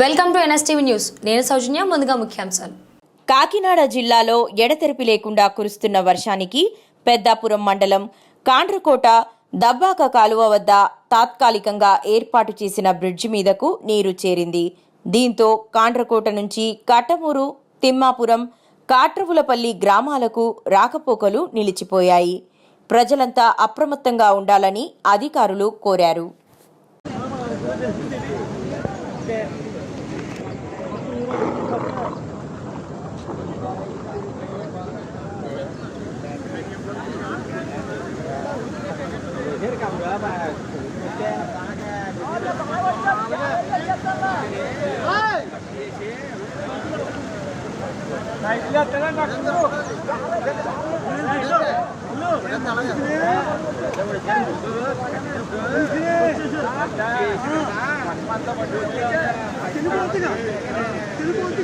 Welcome to NSTV news. నేను సౌజన్య ముందుగా ముఖ్యాంశాలు. కాకినాడ జిల్లాలో ఎడతెరిపి లేకుండా కురుస్తున్న వర్షానికి పెద్దాపురం మండలం కాండ్రకోట దబ్బాక కాలువ వద్ద తాత్కాలికంగా ఏర్పాటు చేసిన బ్రిడ్జి మీదకు నీరు చేరింది. దీంతో కాండ్రకోట నుంచి కట్టమూరు తిమ్మాపురం కాట్రవులపల్లి గ్రామాలకు రాకపోకలు నిలిచిపోయాయి. ప్రజలంతా అప్రమత్తంగా ఉండాలని అధికారులు కోరారు. తిరుగుతుంది